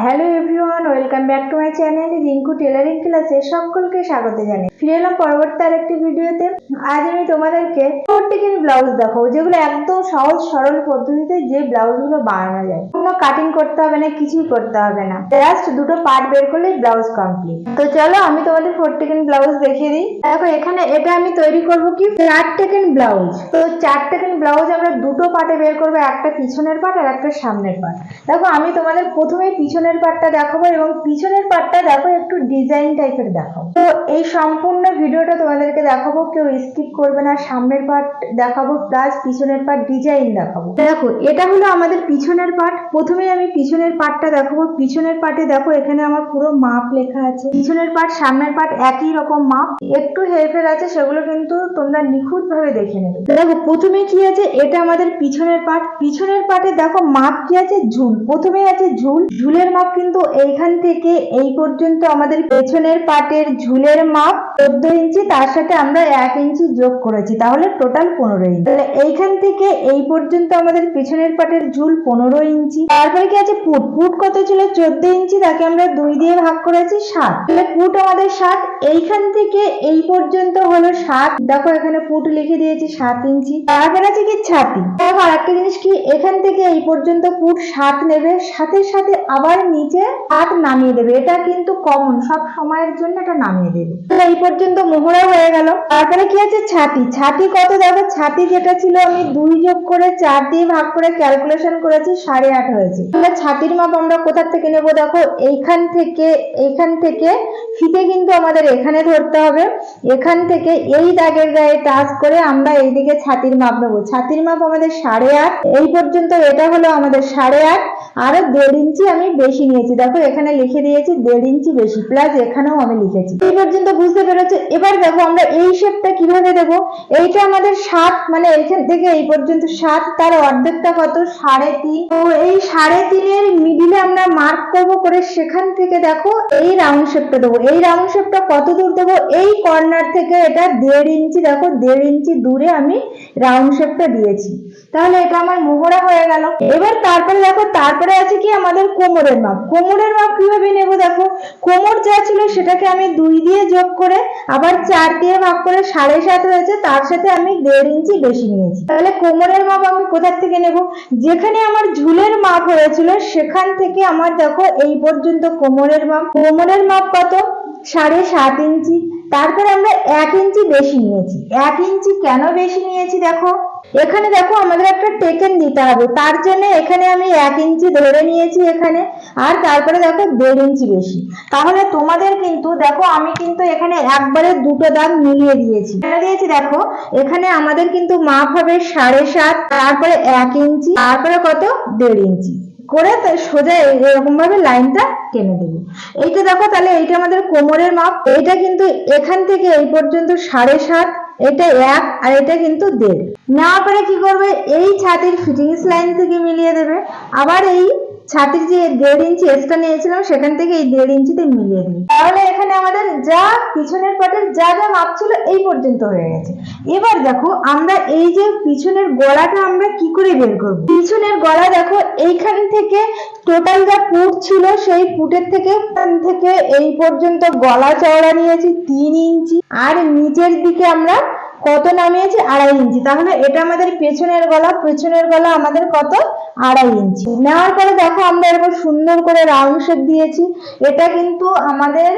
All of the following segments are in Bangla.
Hello everyone, welcome back to my channel Rinku tailoring ক্লাসে সকলকে স্বাগত জানাই। ফিরে এলাম পরবর্তী আরেকটি ভিডিওতে। আজ আমি তোমাদেরকে প্রত্যেকের ব্লাউজ দেখাবো, যেগুলো একদম সহজ, সরল পদ্ধতিতে যে ব্লাউজগুলো বানানো যায়। কোনো কাটিং করতে হবে না, কিছুই করতে হবে না। জাস্ট দুটো পার্ট বের করলেই ব্লাউজ কমপ্লিট তো চলো আমি তোমাদের ফোর টেকেন ব্লাউজ দেখিয়ে দিই। দেখো, এখানে এটা আমি তৈরি করব কি? চার টেকেন ব্লাউজ। তো চার টেকেন ব্লাউজ আমরা দুটো পার্টে বের করব, একটা পিছনের পার্ট আর একটা সামনের পার্ট দেখো, আমি তোমাদের প্রথমে পিছনের পার্টটা দেখাবো এবং পিছনের পার্টটা দেখো, একটু ডিজাইন টাইপের দেখাবো। তো এই সম্পূর্ণ ভিডিওটা তোমাদেরকে দেখাবো, কেউ স্কিপ করবে না, সামনের পার্ট দেখাবো প্লাস পিছনের পার্ট ডিজাইন দেখাবো। দেখো, এটা হলো আমাদের পিছনের পার্ট প্রথমে আমি পিছনের পার্টটা দেখাবো। পিছনের পার্টে দেখো, এখানে আমার পুরো মাপ লেখা আছে। পিছনের পার্ট সামনের পার্ট একই রকম মাপ একটু হেরফের আছে, সেগুলো কিন্তু তোমরা নিখুঁত ভাবে দেখে নেবে। দেখো প্রথমে কি আছে? এটা আমাদের পিছনের পার্ট পিছনের পার্টে দেখো মাপ কি আছে? ঝুল। প্রথমে আছে ঝুল। ঝুলের মাপ কিন্তু এইখান থেকে এই পর্যন্ত আমাদের পেছনের পার্টের ঝুলের মাপ চোদ্দ ইঞ্চি, তার সাথে আমরা এক ইঞ্চি যোগ করেছি, তাহলে টোটাল পনেরো ইঞ্চি। তাহলে এইখান থেকে এই পর্যন্ত আমাদের পেছনের পার্টের ঝুল পনেরো ইঞ্চি। তারপরে কি আছে ফুট ফুট কত ছিল? চোদ্দ ইঞ্চি, তাকে আমরা দুই দিয়ে ভাগ করেছি সাত তাহলে ফুট আমাদের সাত এইখান থেকে এই পর্যন্ত হলো সাত দেখো এখানে ফুট লিখে দিয়েছি সাত ইঞ্চি। তারপরে আছে কি ছাতি? দেখো আরেকটা জিনিস কি, এখান থেকে এই পর্যন্ত ফুট সাত নেবে, সাথে সাথে আবার নিচে হাত নামিয়ে দেবে। এটা কিন্তু কমন সব সময়ের জন্য এটা নামিয়ে দেবে। এই পর্যন্ত মোহরা হয়ে গেল। তারপরে কি আছে? ছাতি। ছাতি কত দেখো ছাতি যেটা ছিল আমি দুই যোগ করে চার দিয়ে ভাগ করে ক্যালকুলেশন করেছি, সাড়ে আট হয়েছে। তাহলে ছাতির মাপ আমরা কোথা থেকে নেব? দেখো, এইখান থেকে এইখান থেকে ফিতে কিন্তু আমাদের এখানে ধরতে হবে। এখান থেকে এই দাগের গায়ে টাচ করে আমরা এইদিকে ছাতির মাপ নেব। ছাতির মাপ আমাদের সাড়ে আট। এই পর্যন্ত এটা হলো আমাদের সাড়ে আট। আরও দেড় ইঞ্চি আমি বেশি নিয়েছি। দেখো, এখানে লিখে দিয়েছি দেড় ইঞ্চি বেশি প্লাস এখানেও আমি লিখেছি। এই পর্যন্ত বুঝতে পেরেছ, এবার দেখো আমরা এই শেপটা কীভাবে দেব? এইটা আমাদের সাত মানে এখান থেকে এই পর্যন্ত সাত, তার অর্ধেকটা কত? সাড়ে তিন। তো এই সাড়ে তিনের মিডিলে আমরা মার্ক করব করে সেখান থেকে দেখো এই রাউন্ড শেপটা দেবো। এই রাউন্ড শেপটা কত দূর দেবো? এই কর্নার থেকে এটা দেড় ইঞ্চি, দেখো দেড় ইঞ্চি দূরে আমি রাউন্ড শেপটা দিয়েছি। তাহলে এটা আমার মোহরা হয়ে গেল। এবার তারপরে দেখো, তারপরে আছে কি? আমাদের কোমরের মাপ। কোমরের মাপ কীভাবে নেব দেখো? কোমর যা ছিল সেটাকে আমি দুই দিয়ে যোগ করে, আবার চার দিয়ে ভাগ করে সাড়ে সাত হয়েছে তার সাথে আমি দেড় ইঞ্চি বেশি নিয়েছি। তাহলে কোমরের মাপ আমি কোথার থেকে নেব? যেখানে আমার ঝুলের মাপ হয়েছিল, সেখান থেকে আমার দেখো এই পর্যন্ত কোমরের মাপ। কোমরের মাপ কত? সাড়ে সাত ইঞ্চি। তারপরে আমরা এক ইঞ্চি বেশি নিয়েছি। এক ইঞ্চি কেন বেশি নিয়েছি দেখো? এখানে দেখো আমাদের একটা টেকেন দিতে হবে। তার জন্য এখানে আমি এক ইঞ্চি ধরে নিয়েছি এখানে, আর তারপরে দেখো দেড় ইঞ্চি বেশি। তাহলে তোমাদের কিন্তু, দেখো আমি কিন্তু এখানে একবারে দুটো দাগ মিলিয়ে দিয়েছি। দিয়েছি দেখো? এখানে আমাদের কিন্তু মাপ হবে সাড়ে সাত, তারপরে এক ইঞ্চি, তারপরে কত? দেড় ইঞ্চি। করে তাই সোজা এরকম ভাবে লাইনটা টেনে দেবে। এইটা দেখো তাহলে এইটা আমাদের কোমরের মাপ, এইটা কিন্তু এখান থেকে এই পর্যন্ত সাড়ে সাত, এটা এক আর এটা কিন্তু দেড়। নেওয়ার পরে কি করবে? এই ছাতির ফিটিংস লাইন থেকে মিলিয়ে দেবে। আবার এই ছাতির যে দেড় ইঞ্চি এক্সট্রা নিয়েছিলাম, সেখান থেকে এই দেড় ইঞ্চিতে মিলিয়ে দিই। তাহলে এখানে আমাদের যা পিছনের পাটের যা যা মাপ ছিল এই পর্যন্ত হয়ে গেছে। এবার দেখো, আমরা এই যে পিছনের গলাটা আমরা কি করে বের করব? পিছনের গলা দেখো, এইখান থেকে টোটাল যা পুট ছিল, সেই পুটের থেকে থেকে এই পর্যন্ত গলা চওড়া নিয়েছি, তিন ইঞ্চি। আর নিচের দিকে আমরা কত নামিয়েছি? আড়াই ইঞ্চি। তাহলে এটা আমাদের পেছনের গলা পেছনের গলা আমাদের কত? আড়াই ইঞ্চি। নেওয়ার পরে দেখো আমরা এরকম সুন্দর করে রাউন্ড শেপ দিয়েছি। এটা কিন্তু আমাদের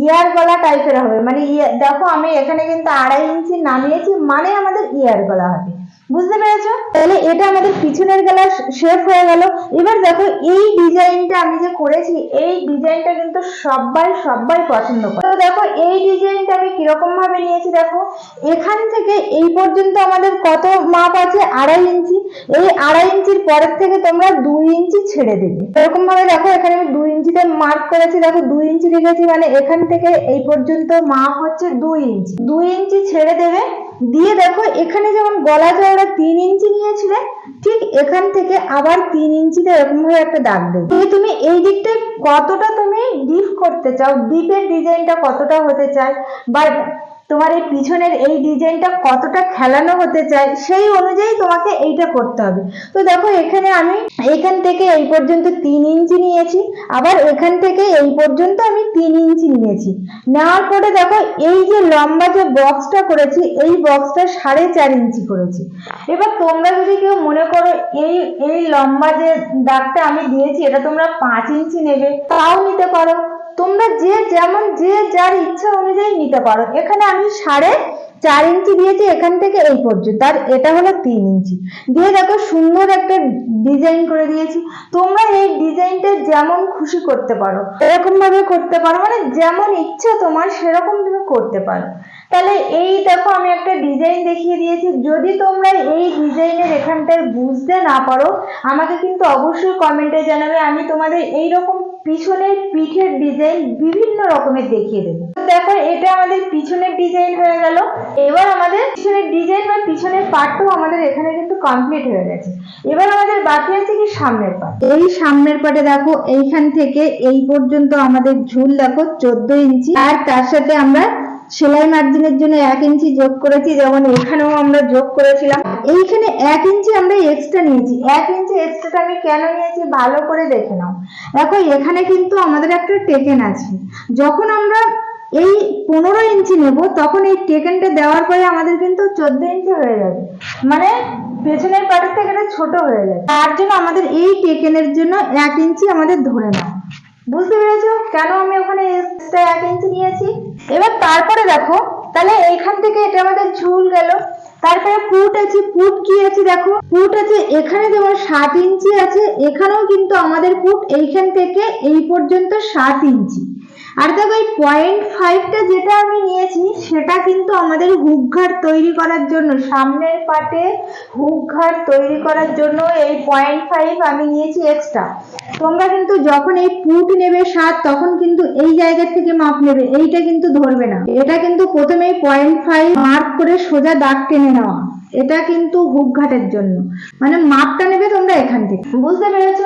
ইয়ার গলা টাইপের হবে। মানে দেখো আমি এখানে কিন্তু আড়াই ইঞ্চি নামিয়েছি মানে আমাদের ইয়ার গলা হবে। বুঝতে পেরেছ? তাহলে এটা আমাদের পিছনের গলা শেপ হয়ে গেল। এবার দেখো এই ডিজাইনটা আমি যে করেছি, এই ডিজাইনটা কিন্তু সবাই সবাই পছন্দ করে। তো দেখো এই কীরকম ভাবে নিয়েছি দেখো। এখান থেকে এই পর্যন্ত আমাদের কত মাপ আছে? আড়াই ইঞ্চি। এই আড়াই ইঞ্চির পরের থেকে তোমরা দুই ইঞ্চি ছেড়ে দেবে। এরকম ভাবে দেখো, এখানে আমি দুই ইঞ্চিতে মার্ক করেছি। দেখো, দুই ইঞ্চি লিখেছি মানে এখান থেকে এই পর্যন্ত মাপ হচ্ছে দুই ইঞ্চি। দুই ইঞ্চি ছেড়ে দেবে। দিয়ে দেখো, এখানে যেমন গলা চওড়া তিন ইঞ্চি নিয়েছিলে, ঠিক এখান থেকে আবার তিন ইঞ্চিতে এরকম ভাবে একটা দাগ দেবে। তুমি এই দিকটায় কতটা তুমি ডিপ করতে চাও? ডিপের ডিজাইনটা কতটা হতে চায়? বা তোমার এই পিছনের এই ডিজাইনটা কতটা খেলানো হতে চায়, সেই অনুযায়ী তোমাকে এইটা করতে হবে। তো দেখো, এখানে আমি এখান থেকে এই পর্যন্ত তিন ইঞ্চি নিয়েছি, আবার এখান থেকে এই পর্যন্ত আমি তিন ইঞ্চি নিয়েছি। নেওয়ার পরে দেখো, এই যে লম্বা যে বক্সটা করেছি, এই বক্সটা সাড়ে চার ইঞ্চি করেছি। এবার তোমরা যদি কেউ মনে করো এই এই লম্বা যে দাগটা আমি দিয়েছি, এটা তোমরা পাঁচ ইঞ্চি নেবে, তাও নিতে পারো। তোমরা যে যেমন যে যার ইচ্ছা অনুযায়ী নিতে পারো। এখানে আমি সাড়ে চার ইঞ্চি দিয়েছি, এখান থেকে এই পর্যন্ত। আর এটা হলো তিন ইঞ্চি। দিয়ে দেখো সুন্দর একটা ডিজাইন করে দিয়েছি। তোমরা এই ডিজাইনটা যেমন খুশি করতে পারো এরকম ভাবে করতে পারো। মানে যেমন ইচ্ছা তোমার সেরকম তুমি করতে পারো। তাহলে এই দেখো আমি একটা ডিজাইন দেখিয়ে দিয়েছি। যদি তোমরা এই ডিজাইনের এখানটায় বুঝতে না পারো, আমাকে কিন্তু অবশ্যই কমেন্টে জানাবে। আমি তোমাদের এই রকম পিছনের পিঠের ডিজাইন বিভিন্ন রকমের দেখিয়ে দেবো। দেখো, এটা আমাদের পিছনের ডিজাইন হয়ে গেল। এবার আমাদের পিছনের ডিজাইন বা পিছনের পার্টটাও আমাদের এখানে কিন্তু কমপ্লিট হয়ে গেছে। এবার আমাদের বাকি আছে কি সামনের পার্ট এই সামনের পার্টে দেখো, এইখান থেকে এই পর্যন্ত আমাদের ঝুল দেখো, চোদ্দ ইঞ্চি। আর তার সাথে আমরা সেলাই মার্জিনের জন্য এক ইঞ্চি যোগ করেছি, যেমন এখানেও আমরা যোগ করেছিলাম। এইখানে এক ইঞ্চি আমরা এক্সট্রা নিয়েছি। এক ইঞ্চি এক্সট্রাটা আমি কেন নিয়েছি? ভালো করে দেখে নাও। দেখো, এখানে কিন্তু আমাদের একটা টেকেন আছে। যখন আমরা এই পনেরো ইঞ্চি নেব, তখন এই টেকেনটা দেওয়ার পরে আমাদের কিন্তু চোদ্দ ইঞ্চি হয়ে যাবে। মানে পেছনের পাটের থেকে এটা ছোট হয়ে যাবে। তার জন্য আমাদের এই টেকেনের জন্য এক ইঞ্চি আমাদের ধরে নাও। বুঝতে পেরেছ? কেন আমি ওখানে এক ইঞ্চি নিয়েছি? এবার তারপরে দেখো, তাহলে এইখান থেকে এটা আমাদের ঝুল গেল। তারপরে পুট আছে, পুট কি আছে দেখো? পুট আছে, এখানে যেমন সাত ইঞ্চি আছে, এখানেও কিন্তু আমাদের পুট এইখান থেকে এই পর্যন্ত সাত ইঞ্চি। আর দেখো এই পয়েন্ট ফাইভটা যেটা আমি নিয়েছি, সেটা কিন্তু আমাদের হুক ঘাট তৈরি করার জন্য, সামনের পাটে হুক ঘাট তৈরি করার জন্য এই পয়েন্ট ফাইভ আমি নিয়েছি এক্সট্রা তোমরা কিন্তু যখন এই পুট নেবে সাত, তখন কিন্তু এই জায়গা থেকে মাপ নেবে, এইটা কিন্তু ধরবে না। এটা কিন্তু প্রথমেই পয়েন্ট ফাইভ মার্ক করে সোজা দাগ টেনে নেওয়া। এটা কিন্তু হুক ঘাটের জন্য। মানে মাপটা নেবে তোমরা এখান থেকে। বুঝতে পেরেছ?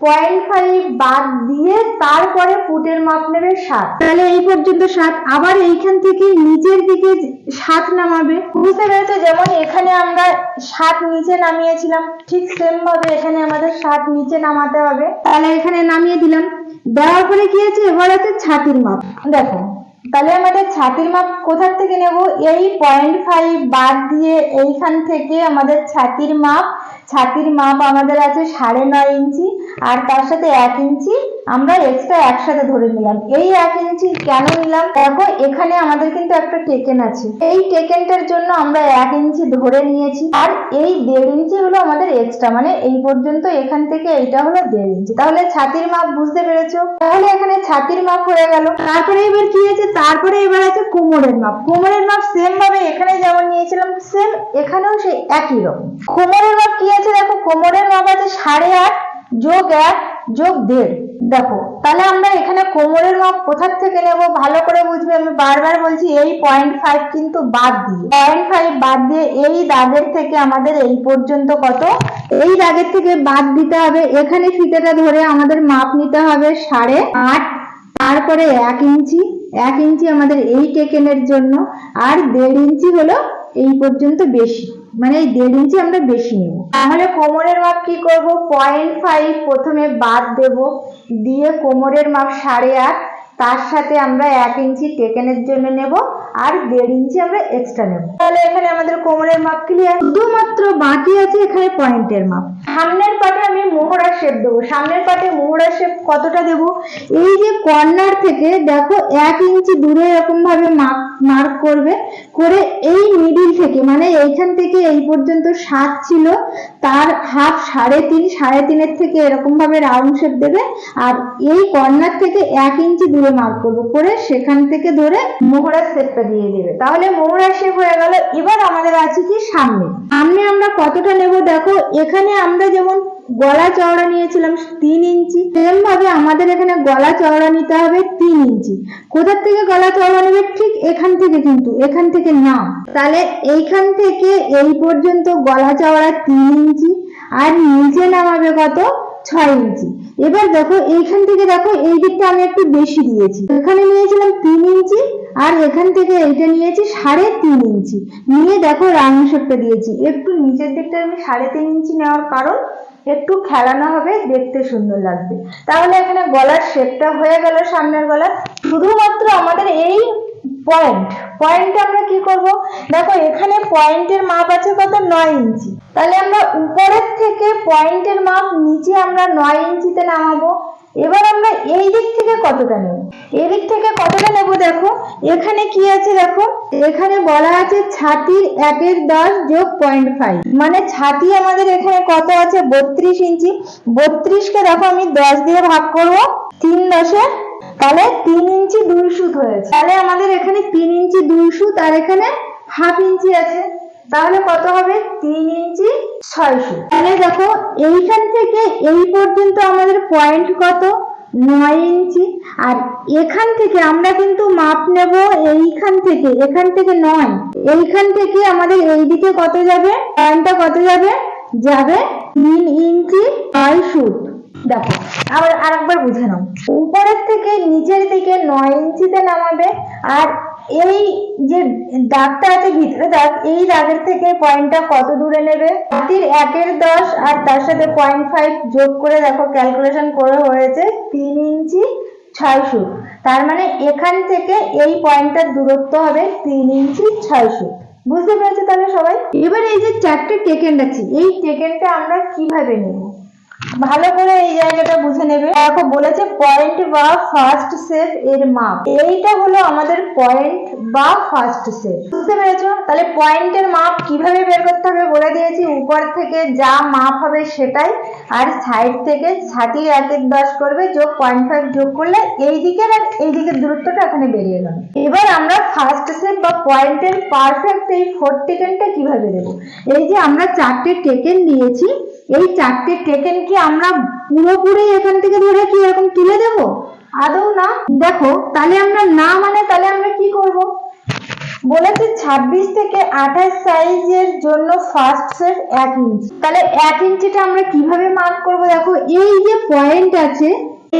পয়েন্ট ফাইভ বাদ দিয়ে তারপরে ফুটের মাপ নেবে সাত। তাহলে এই পর্যন্ত সাত। আবার এইখান থেকে নিচের দিকে সাত নামাবে। বুঝতে পেরেছ? যেমন এখানে আমরা সাত নিচে নামিয়েছিলাম, ঠিক সেম ভাবে এখানে আমাদের সাত নিচে নামাতে হবে। তাহলে এখানে নামিয়ে দিলাম। দেওয়ার পরে কি আছে? এবার আছে ছাতির মাপ। দেখো তাহলে আমাদের ছাতির মাপ কোথার থেকে নেব? এই পয়েন্ট ফাইভ বাদ দিয়ে এইখান থেকে আমাদের ছাতির মাপ ছাতির মাপ আমাদের আছে সাড়ে নয় ইঞ্চি, আর তার সাথে এক ইঞ্চি আমরা এক্সট্রা একসাথে ধরে নিলাম। এই এক ইঞ্চি কেন নিলাম? দেখো, এখানে আমাদের কিন্তু একটা টেকেন আছে। এই টেকেনটার জন্য আমরা এক ইঞ্চি ধরে নিয়েছি। আর এই দেড় ইঞ্চি হলো আমাদের এক্সট্রা মানে এই পর্যন্ত এখান থেকে এইটা হলো দেড় ইঞ্চি তাহলে ছাতির মাপ বুঝতে পেরেছ? তাহলে এখানে ছাতির মাপ হয়ে গেল। তারপরে এবার কি আছে? তারপরে এবার আছে কোমরের মাপ। কোমরের মাপ সেম ভাবে এখানে যেমন নিয়েছিলাম সেম এখানেও সেই একই রকম। কোমরের মাপ কি আছে? দেখো, কোমরের মাপ আছে সাড়ে আট যোগ এক যোগ দেড়। দেখো, তাহলে আমরা এখানে কোমরের মাপ কোথার থেকে নেব? ভালো করে বুঝবে, আমি বারবার বলছি এই পয়েন্ট ফাইভ কিন্তু বাদ দিয়ে। পয়েন্ট ফাইভ বাদ দিয়ে এই দাগের থেকে আমাদের এই পর্যন্ত কত? এই দাগের থেকে বাদ দিতে হবে। এখানে ফিতেটা ধরে আমাদের মাপ নিতে হবে সাড়ে আট, তারপরে এক ইঞ্চি। এক ইঞ্চি আমাদের এই টেকেনের জন্য, আর দেড় ইঞ্চি হলো এই পর্যন্ত বেশি। মানে এই দেড় ইঞ্চি আমরা বেশি নেব। তাহলে কোমরের মাপ কি করব? পয়েন্ট ফাইভ প্রথমে বাদ দেব। দিয়ে কোমরের মাপ সাড়ে আট, তার সাথে আমরা এক ইঞ্চি টেকেনের জন্য নেব। আর দেড় ইঞ্চি আমরা এক্সট্রা নেব। তাহলে এখানে আমাদের কোমরের মাপ ক্লিয়ার শুধুমাত্র বাকি আছে এখানে পয়েন্টের মাপ। সামনের পাটে আমি মোহরা শেপ দেবো। সামনের পাটে মোহরা শেপ কতটা দেব? এই যে কর্নার থেকে দেখো এক ইঞ্চি দূরে এরকম ভাবে মাপ মার্ক করবে। করে এই মিডিল থেকে মানে এইখান থেকে এই পর্যন্ত সাত ছিল, তার হাফ সাড়ে তিন, সাড়ে তিনের থেকে এরকম ভাবে রাউন্ড শেপ দেবে। আর এই কর্নার থেকে এক ইঞ্চি দূরে মার্ক করবে। করে সেখান থেকে ধরে মোহরার শেপটা দিয়ে দেবে। তাহলে মোহরার শেপ হয়ে গেল। এবার আমাদের আছে কি সামনে। সামনে আমরা কতটা নেব দেখো, এখানে আমরা যেমন গলা চওড়া নিয়েছিলাম তিন ইঞ্চি সেম ভাবে আমাদের এখানে গলা চওড়া নিতে হবে তিন ইঞ্চি। কোথার থেকে গলা চওড়া নেবে? ঠিক এখান থেকে কিন্তু, এখান থেকে না। তাহলে এইখান থেকে এই পর্যন্ত গলা চওড়া তিন ইঞ্চি, আর নিচে নামাবে কত? ছয় ইঞ্চি। এবার দেখো, এইখান থেকে দেখো, এই দিকটা আমি একটু বেশি দিয়েছি। এখানে নিয়েছিলাম তিন ইঞ্চি আর এখান থেকে এইটা নিয়েছি সাড়ে তিন ইঞ্চি। নিয়ে দেখো রাউন্ড শেপটা দিয়েছি। একটু নিচের দিকটা আমি সাড়ে তিন ইঞ্চি নেওয়ার কারণ, একটু খেলানো হবে, দেখতে সুন্দর লাগবে। তাহলে এখানে গলার শেপটা হয়ে গেল সামনের গলা শুধুমাত্র আমাদের এই পয়েন্ট পয়েন্টে আমরা কি করব? দেখো, এখানে পয়েন্টের মাপ আছে কত? নয় ইঞ্চি। তাহলে আমরা উপরের থেকে পয়েন্টের মাপ নিচে আমরা নয় ইঞ্চিতে নামাবো। এবার আমরা এই দিক থেকে কতটা নেব? এই দিক থেকে কতটা নেব দেখো? এখানে কি আছে দেখো? এখানে বলা আছে ছাতির একের দশ যোগ পয়েন্ট ফাইভ মানে ছাতি আমাদের এখানে কত আছে? বত্রিশ ইঞ্চি। বত্রিশকে দেখো আমি দশ দিয়ে ভাগ করব। তিন দশে তাহলে তিন ইঞ্চি দুই সুত হয়েছে। তাহলে আমাদের এখানে তিন ইঞ্চি দুই সুত আর এখানে হাফ ইঞ্চি আছে। তাহলে কত হবে? তিন ইঞ্চি ছয় সুত। তাহলে দেখো, এইখান থেকে এই পর্যন্ত আমাদের পয়েন্ট কত? নয় ইঞ্চি। আর এখান থেকে আমরা কিন্তু মাপ নেব এইখান থেকে, এখান থেকে নয়। এইখান থেকে আমাদের এইদিকে কত যাবে? পয়েন্টটা কত যাবে? যাবে তিন ইঞ্চি ছয় সুত। দেখো, আবার আরেকবার বুঝে নাও। উপরের থেকে নিচের দিকে নয় ইঞ্চিতে নামাবে, আর এই যে দাগটা আছে ভিতরে দাগ, এই দাগের থেকে পয়েন্টটা কত দূরে নেবে? হাতির একের দশ, আর তার সাথে পয়েন্ট ফাইভ যোগ করে দেখো ক্যালকুলেশন করে হয়েছে তিন ইঞ্চি ছয় ফুট তার মানে এখান থেকে এই পয়েন্টটার দূরত্ব হবে তিন ইঞ্চি ছয় ফুট বুঝতে পেরেছ তাহলে সবাই? এবার এই যে চারটে টেকেন্ড আছে এই টেকেন্ডটা আমরা কীভাবে নেব? ভালো করে এই জায়গাটা বুঝে নেবে। দেখো, বলেছে পয়েন্ট বা ফার্স্ট সেট এর মাপ। এইটা হলো আমাদের পয়েন্ট বা ফার্স্ট সেট বুঝতে পেরেছ? তাহলে পয়েন্টের মাপ কীভাবে বের করতে হবে বলে দিয়েছি। উপর থেকে যা মাপ হবে সেটাই, আর সাইড থেকে ছাতির একের দশ করবে, যোগ পয়েন্ট ফাইভ যোগ করলে এই দিকের আর এই দিকের দূরত্বটা এখানে বেরিয়ে গেল। এবার আমরা ফার্স্ট সেট বা পয়েন্টের পারফেক্ট এই ফোর টেকেনটা কীভাবে দেবো? এই যে আমরা চারটে টেকেন দিয়েছি এই চারটে টেকেন কি আমরা পুরোপুরি এখান থেকে ধরে কি এরকম তুলে দেব? আদৌ না? দেখো, তাহলে আমরা না মানে তাহলে আমরা কি করব? বলেছে 26 থেকে 28 সাইজের জন্য ফার্স্ট সেট এক ইঞ্চি তাহলে এক ইঞ্চিটা আমরা কীভাবে মার্ক করব দেখো? এই যে পয়েন্ট আছে,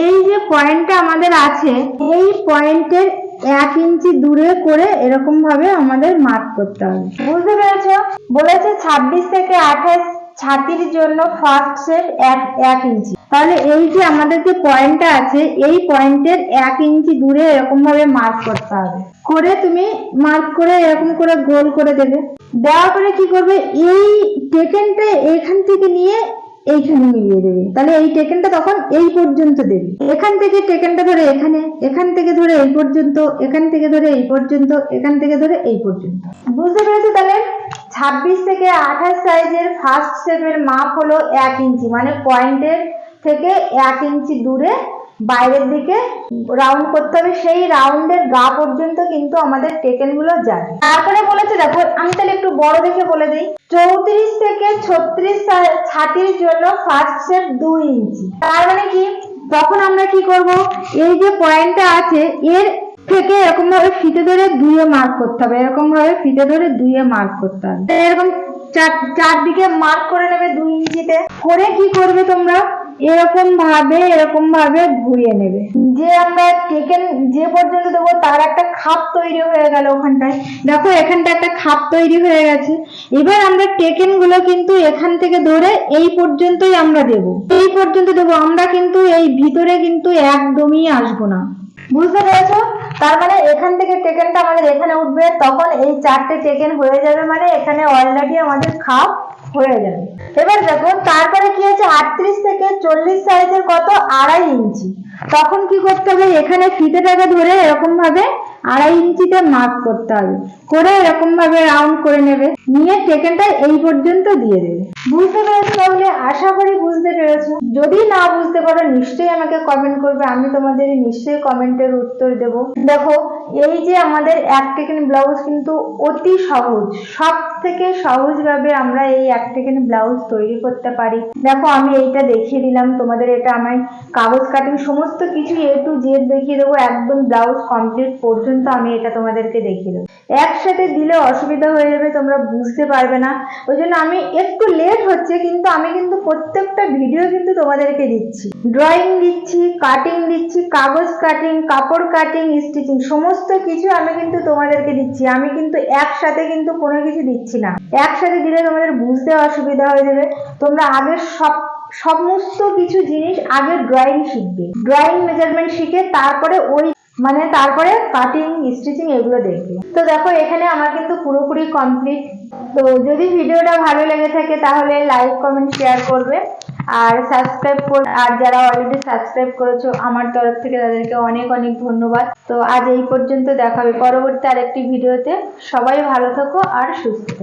এই যে পয়েন্টটা আমাদের আছে, এই পয়েন্টের এক ইঞ্চি দূরে করে এরকম ভাবে আমাদের মার্ক করতে হবে। বুঝতে পেরেছ? বলেছে 26 থেকে 28 ছাতির জন্য ফার্স্ট সেট এক এক ইঞ্চি। তাহলে এই যে আমাদের যে পয়েন্টটা আছে, এই পয়েন্টের এক ইঞ্চি দূরে এরকম ভাবে মার্ক করতে হবে। করে তুমি মার্ক করে এরকম করে গোল করে দেবে। দেওয়ার পরে কি করবে? এই টেকেনটা এখান থেকে নিয়ে এইখানে মিলিয়ে দেবে। তাহলে এই টেকেনটা তখন এই পর্যন্ত দেবে। এখান থেকে টেকেনটা ধরে এখানে, এখান থেকে ধরে এই পর্যন্ত, এখান থেকে ধরে এই পর্যন্ত, এখান থেকে ধরে এই পর্যন্ত। বুঝতে পেরেছ তাহলে? ছাব্বিশ থেকে আঠাশ সাইজের ফার্স্ট শেপের মাপ হলো এক ইঞ্চি মানে পয়েন্টের থেকে এক ইঞ্চি দূরে বাইরের দিকে রাউন্ড করতে হবে। সেই রাউন্ডের গা পর্যন্ত কিন্তু আমাদের টেকেনগুলো যায়। তারপরে বলেছে, দেখো, আমি তাহলে একটু বড় দেখে বলে দিই। চৌত্রিশ থেকে ছত্রিশ ছাতির জন্য ফার্স্ট শেপ দুই ইঞ্চি। তার মানে কি? তখন আমরা কি করব? এই যে পয়েন্টটা আছে, এর থেকে এরকম ভাবে ফিতে ধরে দুইয়ে মার্ক করতে হবে এরকম ভাবে ফিতে ধরে দুইয়ে মার্ক করতে হবে। এরকম চার, চারদিকে মার্ক করে নেবে দুই ইঞ্চিতে, করে কি করবে তোমরা? এরকম ভাবে এরকম ভাবে ঘুরিয়ে নেবে। যে আমরা টেকেন যে পর্যন্ত দেবো তার একটা খাপ তৈরি হয়ে গেল ওখানটায়। দেখো, এখানটা একটা খাপ তৈরি হয়ে গেছে। এবার আমরা টেকেনগুলো কিন্তু এখান থেকে ধরে এই পর্যন্তই আমরা দেব। এই পর্যন্ত দেবো। আমরা কিন্তু এই ভিতরে কিন্তু একদমই আসব না। বুঝতে পেরেছ? তার মানে এখান থেকে টেকেনটা আমাদের এখানে উঠবে, তখন এই চারটে টেকেন হয়ে যাবে মানে এখানে অলরেডি আমাদের খাপ হয়ে যাবে। এবার দেখো, তারপরে কি হয়েছে? আটত্রিশ থেকে চল্লিশ সাইজের কত? আড়াই ইঞ্চি। তখন কি করতে হবে? এখানে ফিতেটাকে ধরে এরকম ভাবে আড়াই ইঞ্চিতে মার্ক করতে হবে। করে এরকম ভাবে রাউন্ড করে নেবে। নিয়ে টেকেনটা এই পর্যন্ত দিয়ে দেবে। বুঝতে পেরেছ তাহলে? আশা করি বুঝতে পেরেছ। যদি না বুঝতে পারো, নিশ্চয়ই আমাকে কমেন্ট করবে। আমি তোমাদের নিশ্চয়ই কমেন্টের উত্তর দেব। দেখো, এই যে আমাদের এক টেকেন ব্লাউজ কিন্তু অতি সহজ। সব থেকে সহজভাবে আমরা এই এক টেকেন ব্লাউজ তৈরি করতে পারি। দেখো, আমি এইটা দেখিয়ে দিলাম। তোমাদের এটা আমার কাগজ কাটিং সমস্ত কিছু এ টু জেড দেখিয়ে দেবো। একদম ব্লাউজ কমপ্লিট পর্যন্ত আমি এটা তোমাদেরকে দেখিয়ে দেবো। একসাথে দিলে অসুবিধা হয়ে যাবে, তোমরা বুঝতে পারবে না। ওই জন্য আমি একটু লেট হচ্ছে, কিন্তু আমি কিন্তু প্রত্যেকটা ভিডিও কিন্তু তোমাদেরকে দিচ্ছি। ড্রয়িং দিচ্ছি কাটিং দিচ্ছি, কাগজ কাটিং কাপড় কাটিং স্টিচিং সমস্ত কিছু আমি কিন্তু তোমাদেরকে দিচ্ছি। আমি কিন্তু একসাথে কিন্তু কোনো কিছু দিচ্ছি না। একসাথে দিলে তোমাদের বুঝতে অসুবিধা হয়ে যাবে। তোমরা আগে সব, সমস্ত কিছু জিনিস আগে ড্রয়িং শিখবে। ড্রয়িং মেজারমেন্ট শিখে তারপরে ওই মানে তারপরে কাটিং স্টিচিং এগুলো দেখবে। তো দেখো, এখানে আমার কিন্তু পুরোপুরি কমপ্লিট তো যদি ভিডিওটা ভালো লেগে থাকে, তাহলে লাইক কমেন্ট শেয়ার করবে। আর সাবস্ক্রাইব কর আর যারা অলরেডি সাবস্ক্রাইব করেছ, আমার তরফ থেকে তাদেরকে অনেক অনেক ধন্যবাদ। তো আজ এই পর্যন্ত দেখাবে। পরবর্তী আরেকটি ভিডিওতে। সবাই ভালো থাকো আর সুস্থ থাকো।